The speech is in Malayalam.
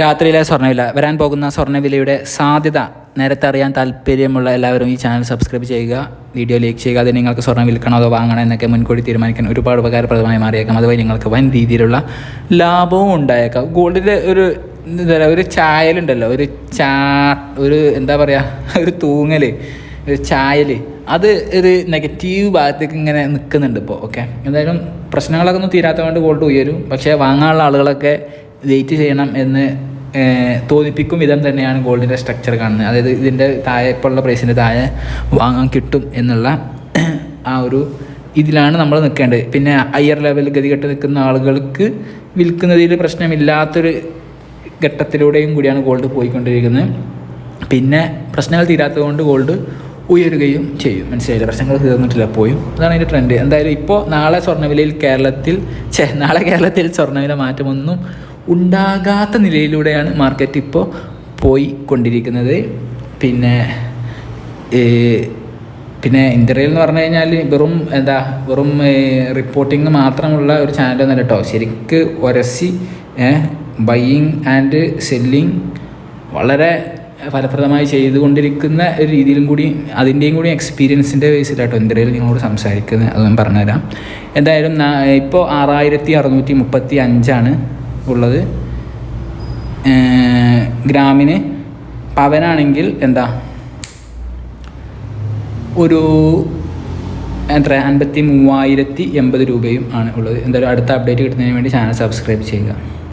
രാത്രിയിലെ സ്വർണവില. വരാൻ പോകുന്ന സ്വർണവിലയുടെ സാധ്യത നേരത്തെ അറിയാൻ താല്പര്യമുള്ള എല്ലാവരും ഈ ചാനൽ സബ്സ്ക്രൈബ് ചെയ്യുക. വീഡിയോ ലൈക്ക് ചെയ്യുക. അത് നിങ്ങൾക്ക് സ്വർണം വിൽക്കണോ അതോ വാങ്ങണോ എന്നൊക്കെ മുൻകൂടി തീരുമാനിക്കാൻ ഒരുപാട് ഉപകാരപ്രദമായി മാറിയേക്കാം. അതുവഴി നിങ്ങൾക്ക് വൻ രീതിയിലുള്ള ലാഭവും ഉണ്ടായേക്കാം. ഗോൾഡിന്റെ ഒരു എന്താ ഒരു ചായലുണ്ടല്ലോ. ഒരു ചാ ഒരു എന്താ പറയുക ഒരു തൂങ്ങൽ ഒരു ചായൽ അത് ഒരു നെഗറ്റീവ് ഭാഗത്തേക്ക് ഇങ്ങനെ നിൽക്കുന്നുണ്ട് ഇപ്പോൾ ഓക്കെ? എന്തായാലും പ്രശ്നങ്ങളൊക്കെ ഒന്നും തീരാത്തതുകൊണ്ട് ഗോൾഡ് ഉയരും. പക്ഷേ വാങ്ങാനുള്ള ആളുകളൊക്കെ വെയിറ്റ് ചെയ്യണം എന്ന് തോന്നിപ്പിക്കും വിധം തന്നെയാണ് ഗോൾഡിന്റെ സ്ട്രക്ചർ കാണുന്നത്. അതായത് ഇതിന്റെ താഴെ ഇപ്പോൾ ഉള്ള പ്രൈസിന്റെ താഴെ വാങ്ങാൻ കിട്ടും എന്നുള്ള ആ ഒരു ഇതിലാണ് നമ്മൾ നിൽക്കേണ്ടത്. പിന്നെ ഹയർ ലെവൽ ഗതികെട്ട് നിൽക്കുന്ന ആളുകൾക്ക് വിൽക്കുന്നതിൽ പ്രശ്നമില്ലാത്തൊരു ഘട്ടത്തിലൂടെയും കൂടിയാണ് ഗോൾഡ് പോയിക്കൊണ്ടിരിക്കുന്നത്. പിന്നെ പ്രശ്നങ്ങൾ തീരാത്തത് കൊണ്ട് ഗോൾഡ് ഉയരുകയും ചെയ്യും. മനസ്സിലായില്ല? പ്രശ്നങ്ങൾ തീർന്നിട്ടില്ല പോയും. അതാണ് അതിന്റെ ട്രെൻഡ് എന്തായാലും ഇപ്പോൾ നാളെ സ്വർണവിലയിൽ കേരളത്തിൽ ചെ നാളെ കേരളത്തിൽ സ്വർണവില മാറ്റമൊന്നും ഉണ്ടാകാത്ത നിലയിലൂടെയാണ് മാർക്കറ്റ് ഇപ്പോൾ പോയിക്കൊണ്ടിരിക്കുന്നത്. പിന്നെ ഏ, പിന്നെ ഇന്ത്യയിൽ എന്ന് പറഞ്ഞു കഴിഞ്ഞാൽ വെറും എന്താ വെറും റിപ്പോർട്ടിങ് മാത്രമുള്ള ഒരു ചാനലൊന്നും കേട്ടോ. ശരിക്ക് ഒരസി ബൈയിങ് ആൻഡ് സെല്ലിങ് വളരെ ഫലപ്രദമായി ചെയ്തുകൊണ്ടിരിക്കുന്ന ഒരു രീതിയിലും കൂടി അതിന്റെയും കൂടി എക്സ്പീരിയൻസിന്റെ ബേസിലാട്ടോ എന്തെങ്കിലും നിങ്ങളോട് സംസാരിക്കുന്നത്. അത് ഞാൻ പറഞ്ഞുതരാം. എന്തായാലും ഇപ്പോൾ ആറായിരത്തി അറുന്നൂറ്റി മുപ്പത്തി അഞ്ചാണ് ഉള്ളത് ഗ്രാമിന് പവനാണെങ്കിൽ എന്താ? ഒരു എത്ര? അൻപത്തി മൂവായിരത്തി എൺപത് രൂപയും ആണ് ഉള്ളത്. എന്തായാലും അടുത്ത അപ്ഡേറ്റ് കിട്ടുന്നതിന് വേണ്ടി ചാനൽ സബ്സ്ക്രൈബ് ചെയ്യുക.